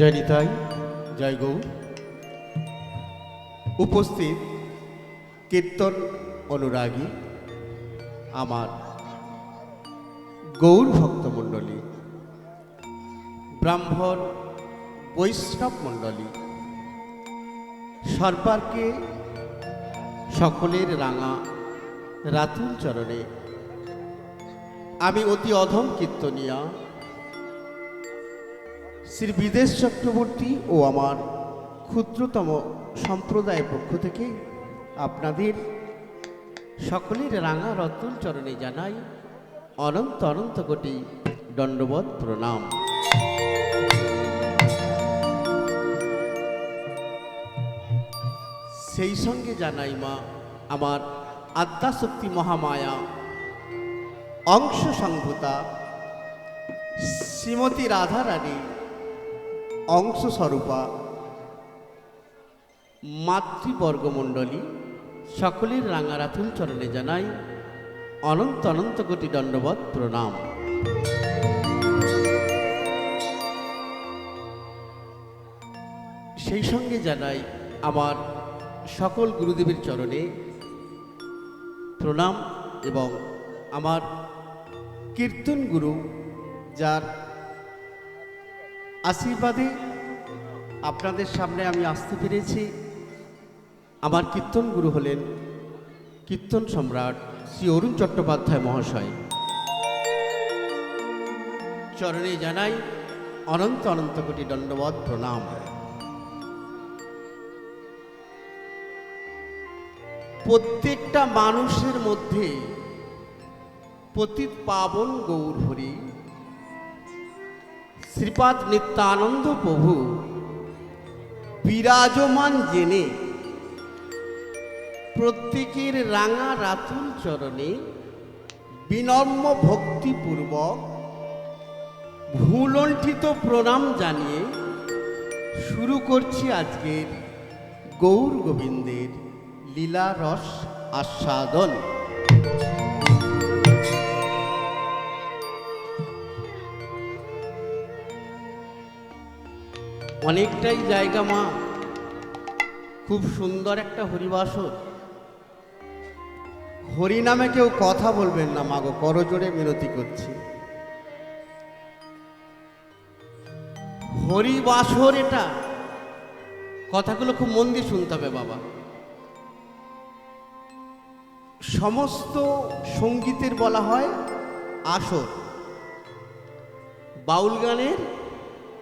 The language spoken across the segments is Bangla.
জয় নিতাই, জয় গৌ। উপস্থিত কীর্তন অনুরাগী আমার গৌর ভক্তমণ্ডলী ব্রাহ্মণ বৈষ্ণব মণ্ডলী, সর্বারকে সকলের রাঙা রাতুল চরণে। আমি অতি অধম কীর্তনিয়া শ্রী বিদেশ চক্রবর্তী ও আমার ক্ষুদ্রতম সম্প্রদায়ের পক্ষ থেকে আপনাদের সকলের রাঙা রতন চরণে জানাই অনন্ত অনন্ত কোটি দণ্ডবত প্রণাম। সেই সঙ্গে জানাই মা, আমার আদ্যাশক্তি মহামায়া অংশ সংভূতা শ্রীমতী রাধারানী অংশ স্বরূপা মাতৃবর্গমণ্ডলী, সকলের রাঙারাথুল চরণে জানাই অনন্ত অনন্ত কোটি দণ্ডবত প্রণাম। সেই সঙ্গে জানাই আমার সকল গুরুদেবের চরণে প্রণাম এবং আমার কীর্তন গুরু, যার আশীর্বাদে আপনাদের সামনে আমি আসতে পেরেছি। আমার কীর্তন গুরু হলেন কীর্তন সম্রাট শ্রী অরুণ চট্টোপাধ্যায় মহাশয়। চরণে জানাই অনন্ত অনন্ত কোটি দণ্ডবত প্রণাম। প্রত্যেকটা মানুষের মধ্যে পতিত পাবন গৌর হরি। শ্রীপাদ নিত্যানন্দ প্রভু। বিরাজমান জেনে প্রত্যেকের রাঙা রাতুল চরণে বিনম্র ভক্তিপূর্বক ভূলণ্ঠিত প্রণাম জানিয়ে শুরু করছি আজকের গৌর গোবিন্দের লীলা রস আস্বাদন। অনেকটাই জায়গা মা। খুব সুন্দর একটা হরিবাসর। হরি নামে কেউ কথা বলবেন না মাগো করজোরে মিনতি করছি। হরিবাসর এটা। কথাগুলো খুব মন দিয়ে শুনতে হবে বাবা। সমস্ত সঙ্গীতের বলা হয় আসর। বাউল গানের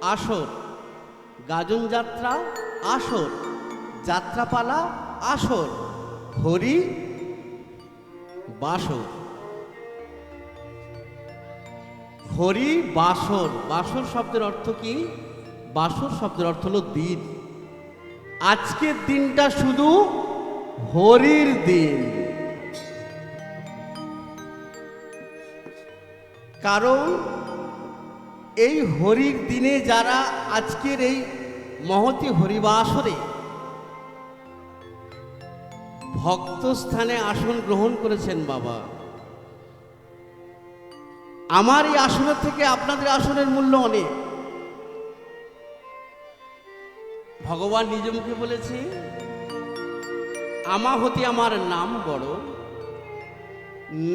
আসর। গাজন যাত্রা, আসর। যাত্রাপালা, আসর। হরি, বাসর। হরি, বাসর। বাসর শব্দের অর্থ কি? বাসর শব্দের অর্থ হলো দিন। আজকের দিনটা শুধু হরির দিন। কারণ এই হরির দিনে যারা আজকের এই মহতি হরিবাসরে ভক্ত স্থানে আসন গ্রহণ করেছেন বাবা। আমার এই আসনের থেকে আপনাদের আসনের মূল্য অনেক। ভগবান নিজ মুখে বলেছে, আমা হতে আমার নাম বড়,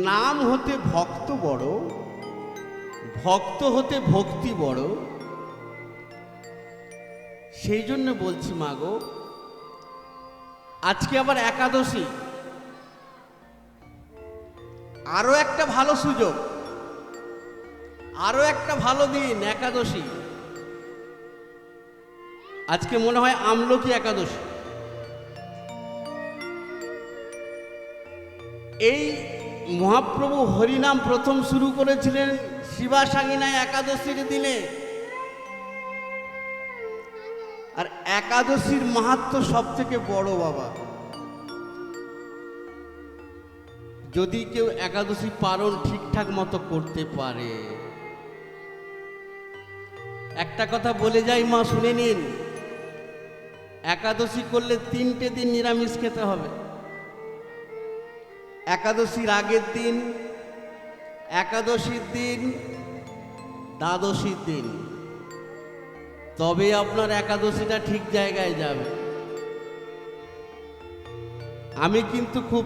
নাম হতে ভক্ত বড় ভক্ত হতে ভক্তি বড়। সেই জন্য বলছি মাগো আজকে আবার একাদশী। আরও একটা ভালো সুযোগ, আরও একটা ভালো দিন, একাদশী। আজকে মনে হয় আমলকি একাদশী। এই মহাপ্রভু হরিনাম প্রথম শুরু করেছিলেন শিবা সাঙ্গিনায় একাদশীর দিনে আর একাদশীর মাহাত্ম সব থেকে বড় বাবা। যদি কেউ একাদশী পালন ঠিকঠাক মতো করতে পারে। একটা কথা বলে যাই মা, শুনে নিন। একাদশী করলে তিনটে দিন নিরামিষ খেতে হবে। একাদশীর আগের দিন একাদশীর দিন, দ্বাদশীর দিন। তবে আপনার একাদশীটা ঠিক জায়গায় যাবে। আমি কিন্তু খুব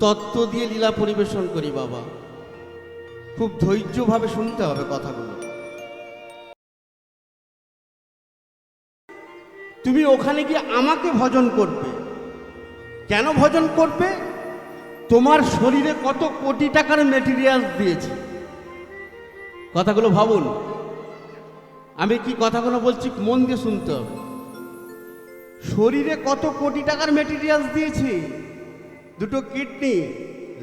তত্ত্ব দিয়ে লীলা পরিবেশন করি, বাবা। খুব ধৈর্যভাবে শুনতে হবে কথাগুলো। তুমি ওখানে গিয়ে আমাকে ভজন করবে। কেন ভজন করবে? তোমার শরীরে কত কোটি টাকার মেটেরিয়াল দিয়েছে? কথাগুলো ভাবুন। আমি কি কথাগুলো বলছি, মন দিয়ে শুনতে হবে। শরীরে কত কোটি টাকার মেটেরিয়ালস দিয়েছি? দুটো কিডনি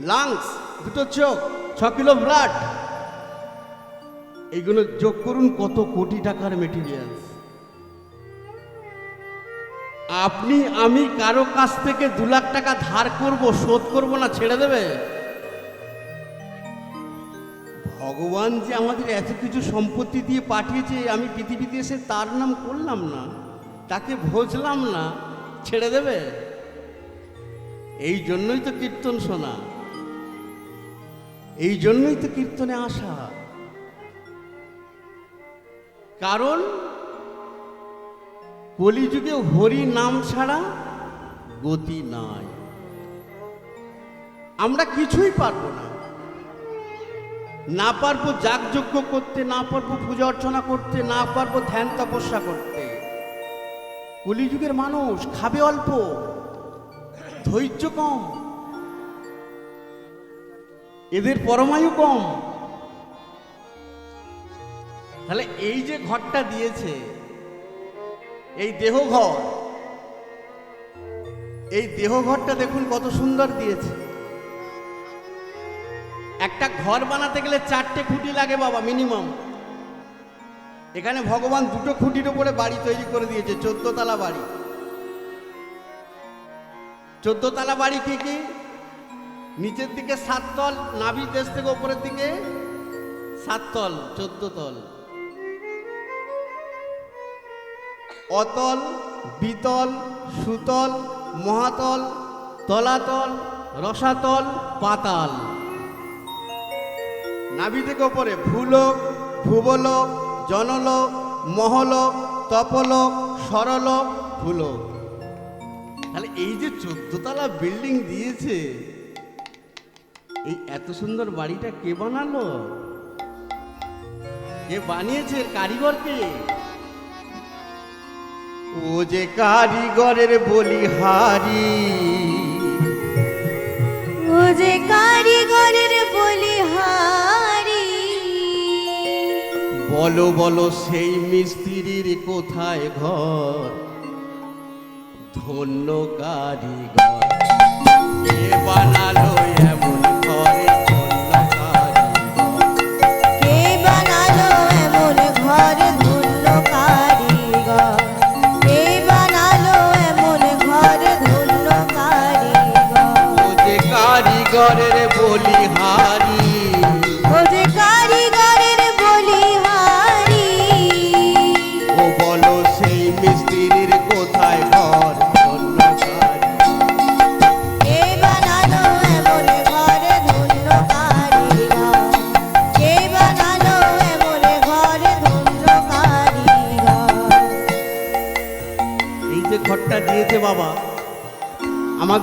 লাংস দুটো চোখ, ছ কিলো ব্লাড। এইগুলো যোগ করুন কত কোটি টাকার মেটেরিয়ালস আপনি, আমি কারও কাছ থেকে দু লাখ টাকা ধার করব, শোধ করব না, ছেড়ে দেবে? ভগবান যে আমাদের এত কিছু সম্পত্তি দিয়ে পাঠিয়েছে, আমি পৃথিবীতে এসে তার নাম করলাম না, তাকে ভজলাম না, ছেড়ে দেবে? এই জন্যই তো কীর্তন শোনা। এই জন্যই তো কীর্তনে আসা। কারণ কলিযুগে হরি নাম ছাড়া গতি নাই। আমরা কিছুই পারব না। না পারব যাগযজ্ঞ করতে, না পারব পূজা অর্চনা করতে, না পারব ধ্যান তপস্যা করতে। কলিযুগের মানুষ খাবে অল্প, ধৈর্য কম, এদের পরমায়ু কম। তাহলে এই যে ঘরটা দিয়েছে এই দেহঘর এই দেহঘরটা দেখুন কত সুন্দর দিয়েছে। একটা ঘর বানাতে গেলে চারটে খুঁটি লাগে বাবা মিনিমাম এখানে ভগবান দুটো খুঁটির উপরে বাড়ি তৈরি করে দিয়েছে চোদ্দ তলা বাড়ি। চোদ্দ তলা বাড়ি কি কি? নিচের দিকে সাত তল নাভি দেশ থেকে ওপরের দিকে সাত তল চোদ্দ তল অতল, বিতল, সুতল, মহাতল, তলাতল, রসাতল, পাতাল। নাভি থেকে ওপরে ভূলোক, ভূবলোক, জনলোক, মহলোক, তপলোক, সরলোক, ভূলোক। তাহলে এই যে চোদ্দতলা বিল্ডিং দিয়েছে, এই এত সুন্দর বাড়িটা কে বানালো? কে বানিয়েছে এর কারিগরকে? ও যে কারিগরের বলিহারি। ও যে কারিগরের বলিহারি। বলো বলো সেই মিস্ত্রির কোথায় ঘর? ধন্য কারিগর বানালো এমন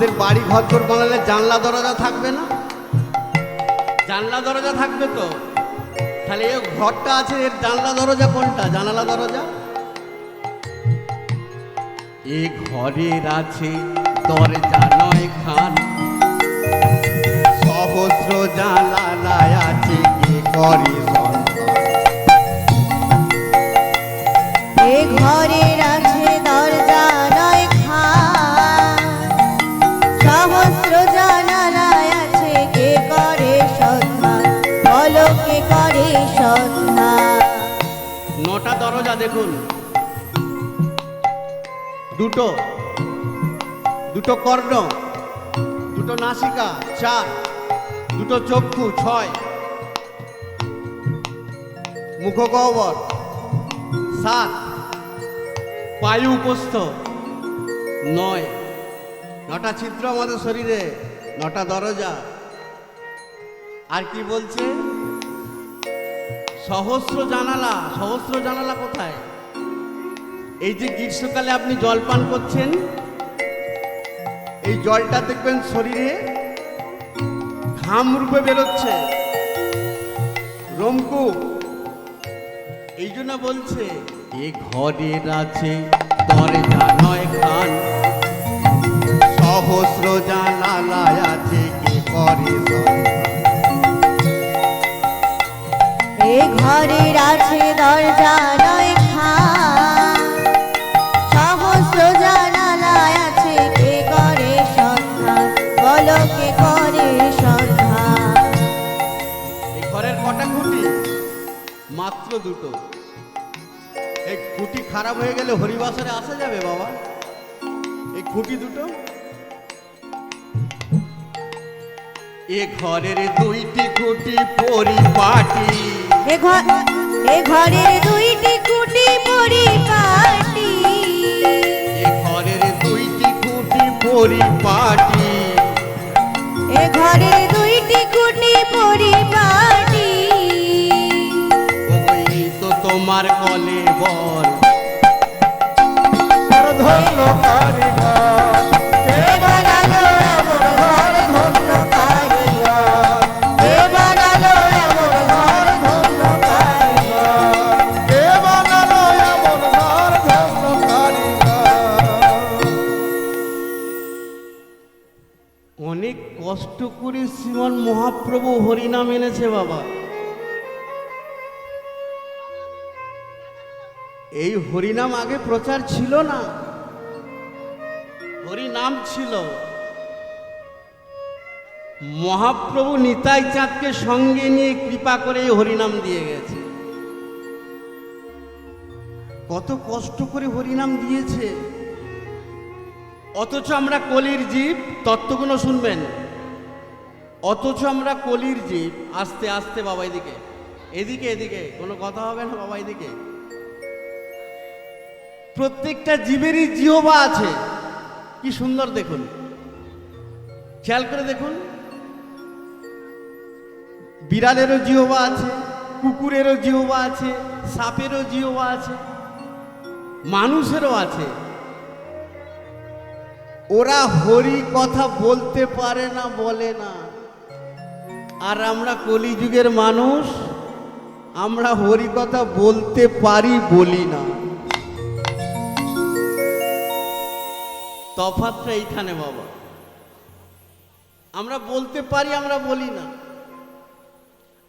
আমাদের বাড়ি ঘর ঘর বানালে জানলা দরজা থাকবে না? জানলা দরজা থাকবে তো? তাহলে এই ঘরটা আছে, এর জানলা দরজা কোনটা? জানালা দরজা? এ ঘরের আছে দরজা নয় খান। সহস্র জানালায় আছে কে করে সন্তান। এ ঘরের আছে দরজা দেখুন। দুটো। দুটো কর্ণ, দুটো নাসিকা, চার। দুটো চক্ষু, ছয়। মুখগহ্বর, সাত। পায়ু উপস্থ, নয়। নটা ছিদ্র আমাদের শরীরে, নটা দরজা। আর কি বলছে? সহস্র জানালা সহস্র জানালা কোথায়? এই যে গ্রীষ্মকালে আপনি জল পান করছেন, এই জলটা দেখবেন শরীরে ঘাম রূপে বেরোচ্ছে। রমকু, এই জন্য বলছে, এ ঘরের আছে দরজা নয় খান সহস্র জানালায় আছে কে করে এ ঘরের আছে দরজা, নয় খান সহস্র জানালায় আছে কে করে সন্ধান? বলো কে করে সন্ধান? এই ঘরের কটা খুঁটি? মাত্র দুটো। এই খুঁটি খারাপ হয়ে গেলে হরিবাসরে আসা যাবে বাবা। এই খুঁটি দুটো? এ ঘরের দুইটি খুঁটি পরিপাটি। এ ঘরের দুইটি কুটি পরিপাটি এ ঘরের দুইটি খুঁটি পরিপাটি এ ঘরের দুইটি কুটি পরিপাটি ওই তো তোমার কলে বল ধন্য কারিগর। করে, শ্রীমান মহাপ্রভু হরিনাম এনেছে বাবা। এই হরিনাম আগে প্রচার ছিল না। হরিনাম ছিল। মহাপ্রভু নিতাই চাঁদকে সঙ্গে নিয়ে কৃপা করে এই হরিনাম দিয়ে গেছে। কত কষ্ট করে হরিনাম দিয়েছে। অথচ আমরা কলির জীব তত্ত্বগুলো শুনবেন। অথচ আমরা কলির জীব। আস্তে আস্তে বাবা এদিকে। এদিকে এদিকে। কোনো কথা হবে না বাবা এদিকে। প্রত্যেকটা জীবেরই জিহবা আছে। কি সুন্দর দেখুন। খেয়াল করে দেখুন। বিড়ালেরও জিহবা আছে, কুকুরেরও জিহবা আছে, সাপেরও জিহবা আছে, মানুষেরও আছে। ওরা হরি কথা বলতে পারে না, বলে না। আর আমরা কলিযুগের মানুষ, আমরা হরি কথা বলতে পারি বলি না। তফাতটা এইখানে বাবা। আমরা বলতে পারি, আমরা বলি না।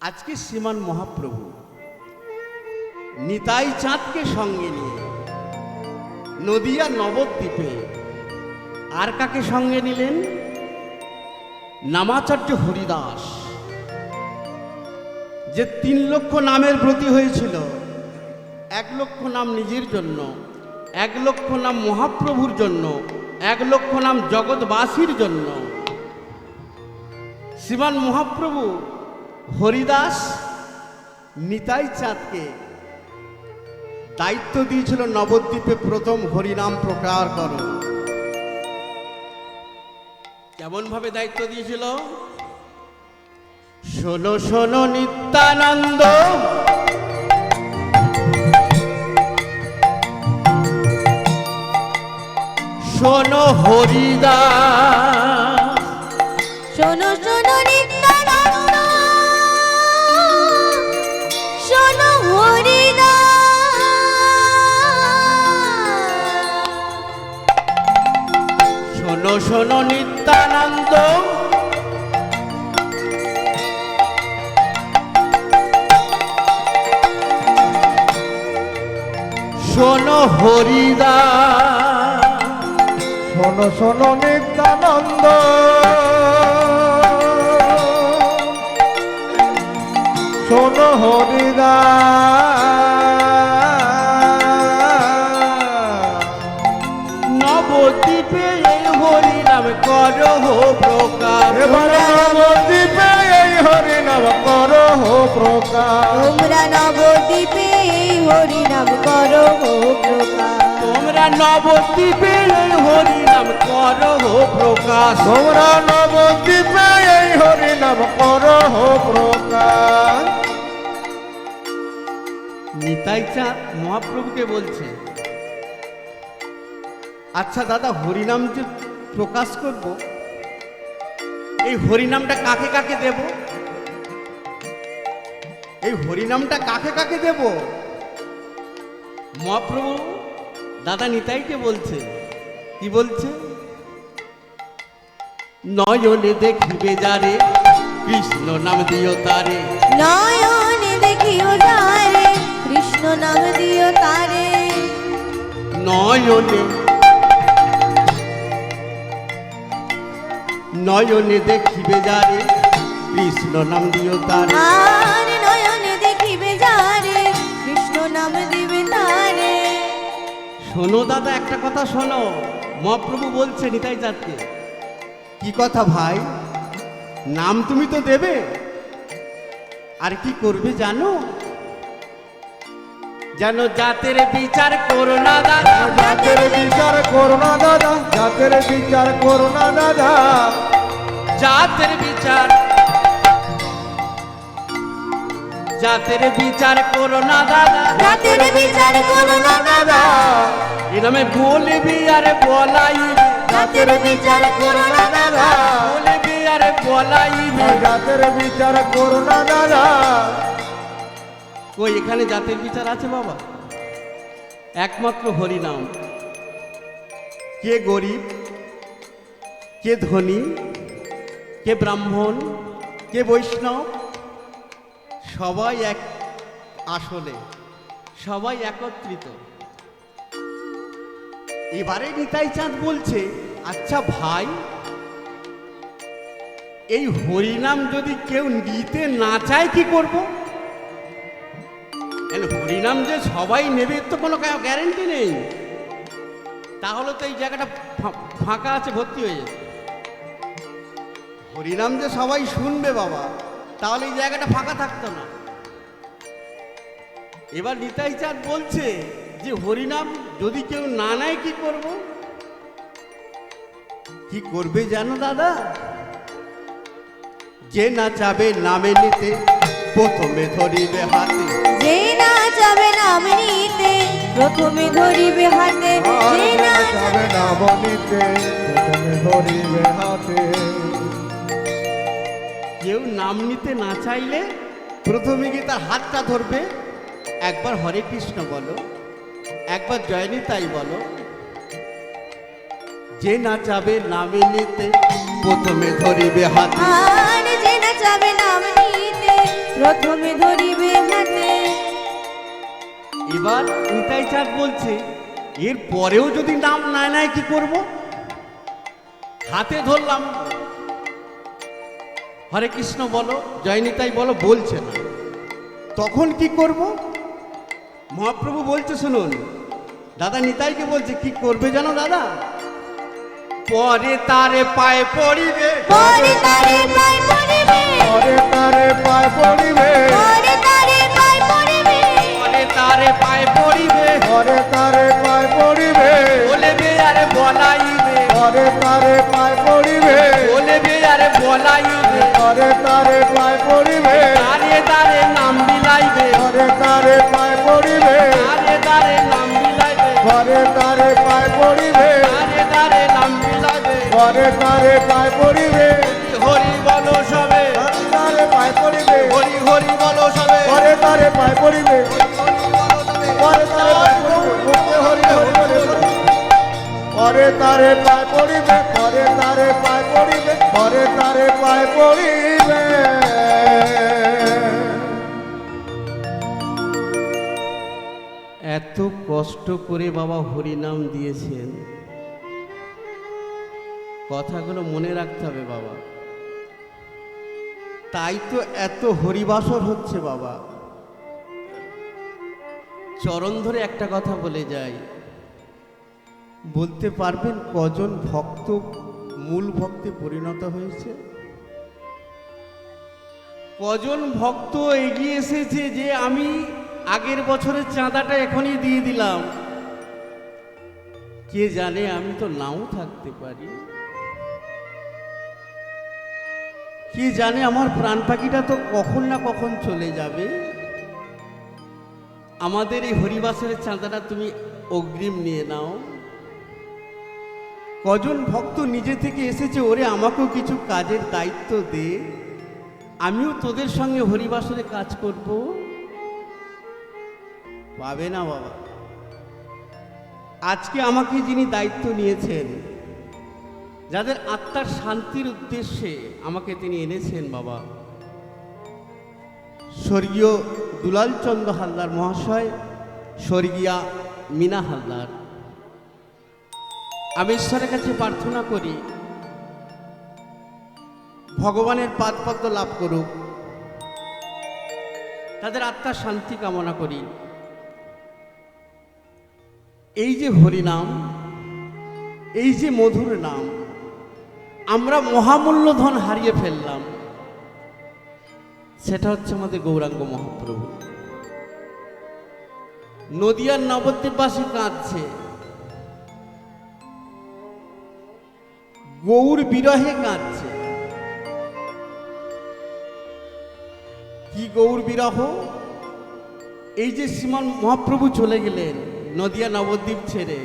আজকে শ্রীমান মহাপ্রভু নিতাই চাঁদকে সঙ্গে নিয়ে নদিয়া নবদ্বীপে আর কাকে সঙ্গে নিলেন? নামাচার্য হরিদাস। যে তিন লক্ষ নামের ব্রতী হয়েছিল, এক লক্ষ নাম নিজের জন্য, এক লক্ষ নাম মহাপ্রভুর জন্য, এক লক্ষ নাম জগৎবাসীর জন্য। শ্রীমান মহাপ্রভু হরিদাস নিতাই চাঁদকে দায়িত্ব দিয়েছিল নবদ্বীপে প্রথম হরিনাম প্রকার করো কেমন ভাবে দায়িত্ব দিয়েছিল? শোনো শোনো নিত্যানন্দ। শোনো হরিদা শোনো শোনো হরিদা শোনো শোনো নিত্যানন্দ শোনো হরিদা হরিনাম করো হো প্রকাশ। তোমরা নবদ্বীপে হরিনাম করো প্রকাশ। তোমরা নবদ্বীপে এই হরিনাম করো হো প্রকাশ। নিতাই চাঁদ মহাপ্রভুকে বলছে আচ্ছা দাদা হরিনাম যে প্রকাশ করব এই হরিনামটা কাকে কাকে দেব? এই হরিনামটা কাকে কাকে দেব? মহাপ্রভু দাদা নিতাইকে বলছে। কি বলছে? নয়নে দেখিবে যারে কৃষ্ণ নাম দিও তারে। নয়নে দেখিও তারে কৃষ্ণ নাম দিও তারে। নয়নে নয়নে দেখিবে যারে কৃষ্ণ নাম দিও তারে। শোনো দাদা একটা কথা শোনো। মহাপ্রভু বলছে নিতাই চাঁদকে কি কথা ভাই? নাম তুমি তো দেবে। আর কি করবে জানো? যেন জাতের বিচার করো না দাদা। জাতের বিচার করো না দাদা। জাতের বিচার করো না দাদা। জাতের বিচার জাতের বিচার করো না দাদা। রাতের বিচার করো না দাদা। এরমে বলবি আর বলাইবি। রাতের বিচার করো না দাদা। বলবি আর বলাইবি। জাতের বিচার করো না দাদা। কই এখানে জাতের বিচার আছে বাবা। একমাত্র হরিনাম। কে গরিব কে ধনী কে ব্রাহ্মণ কে বৈষ্ণব সবাই এক আসলে, সবাই একত্রিত। এবারে নিতাই চাঁদ বলছে আচ্ছা ভাই, এই হরিনাম যদি কেউ নিতে না চায় কি করব? হরিনাম যে সবাই নেবে তো কোনো গ্যারেন্টি নেই। তাহলে তো এই জায়গাটা ফাঁকা আছে, ভর্তি হয়ে যাবে। হরিনাম যে সবাই শুনবে বাবা তাহলে এই জায়গাটা ফাঁকা থাকতো না। এবার নিতাই চাঁদ বলছে যে হরিনাম যদি কেউ না নেয় কি করব? কি করবে জানো দাদা? যে না চাবে নামে নিতে প্রথমে ধরিবে হাতে। যে না চাবে নাম নিতে প্রথমে ধরিবে হাতে। যে না যাবে না বলিতে প্রথমে ধরিবে হাতে। কেউ নাম নিতে না চাইলে প্রথমে গিয়ে তার হাতটা ধরবে। একবার হরে কৃষ্ণ বলো একবার জয়নিতাই বলো। যে না চাবে নামে নিতে প্রথমে ধরিবে হাতে। আর যে না যাবে নাম নিতে প্রথমে ধরিবে হাতে। এবার নিতাই চাঁদ বলছে এর পরেও যদি নাম না নেয় কি করব? হাতে ধরলাম হরে কৃষ্ণ বলো জয়নিতাই বলো বলছে না। তখন কি করব? মহাপ্রভু বলছে শুনুন দাদা নিতাইকে বলছে কি করবে জানো দাদা? পরে তারে পায়ে পড়িবে। পরে তারে পায় পড়িবে। পরে তারে পায় পড়িবে। পরে তারে পায় পড়িবে। পরে তারে পায়ে পড়িবে। পরে তারে পায় পড়িবে। বলবে আরে বলাইবে। পরে তারে পায় পড়িবে। বলবে আরে বলাইবে। পরে তারে পায় পড়িবে। তারে তারে নাম বিলাইবে। পরে তারে পায় পড়িবে। তারে তারে নাম বিলাইবে। পরে তারে পায় পড়িবে। তারে তারে নাম বিলাইবে। পরে তারে পায় পড়িবে। হরি বলো সবে। পরে তারে পায় পড়িবে। হরি হরি বলো সবে। পরে তারে পায় পড়িবে। হরি তারে পায় পড়িবে। হরি হরি পরে তারে পায় পড়িবে পরে তারে পায় পড়িবে পরে তারে পায় পড়িবে। এত কষ্ট করে বাবা হরিনাম দিয়েছেন। কথাগুলো মনে রাখতে হবে বাবা। তাই তো এত হরিবাসর হচ্ছে বাবা। চরণ ধরে একটা কথা বলে যাই। বলতে পারবেন কজন ভক্ত মূল ভক্তে পরিণত হয়েছে? কজন ভক্ত এগিয়ে এসেছে যে আমি আগের বছরের চাঁদাটা এখনই দিয়ে দিলাম? কে জানে আমি তো নাও থাকতে পারি। কে জানে আমার প্রাণ পাখিটা তো কখন না কখন চলে যাবে? আমাদের এই হরিবাসরের চাঁদাটা তুমি অগ্রিম নিয়ে নাও। কজন ভক্ত নিজে থেকে এসেছে, ওরে আমাকেও কিছু কাজের দায়িত্ব দে। আমিও তোদের সঙ্গে হরিবাসরে কাজ করব। পাবে না বাবা। আজকে আমাকে যিনি দায়িত্ব নিয়েছেন, যাদের আত্মার শান্তির উদ্দেশ্যে আমাকে তিনি এনেছেন বাবা, স্বর্গীয় দুলালচন্দ্র হালদার মহাশয়, স্বর্গীয়া মিনা হালদার। আমি ঈশ্বরের কাছে প্রার্থনা করি, ভগবানের পাদপদ্ম লাভ করুক। তাদের আত্মার শান্তি কামনা করি। এই যে হরিনাম, এই যে মধুর নাম, আমরা মহামূল্য ধন হারিয়ে ফেললাম। সেটা হচ্ছে আমাদের গৌরাঙ্গ মহাপ্রভু। নদিয়ার নবদ্বীপবাসী কাঁদছে। গৌর বিরহে কাঁদছে। কি গৌর বিরহ? এই যে শ্রীমান মহাপ্রভু চলে গেলেন, নদিয়া নবদ্বীপ ছেড়ে।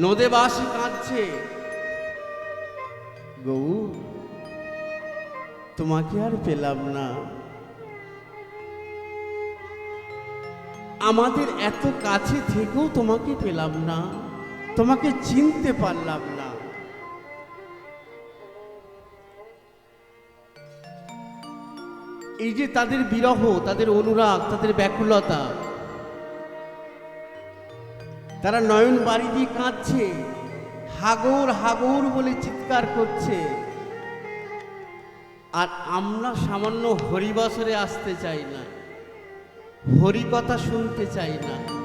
নদেবাসী কাঁদছে। গৌর, তোমাকে আর পেলাম না। আমাদের এত কাছে থেকেও তোমাকে পেলাম না। তোমাকে চিনতে পারলাম না। এই যে তাদের বিরহ, তাদের অনুরাগ, তাদের ব্যাকুলতা, তারা নয়ন বাড়ি দিয়ে কাঁদছে, হাগর হাগর বলে চিৎকার করছে। আর আমরা সামান্য হরিবাসরে আসতে চাই না হরি কথা শুনতে চাই না।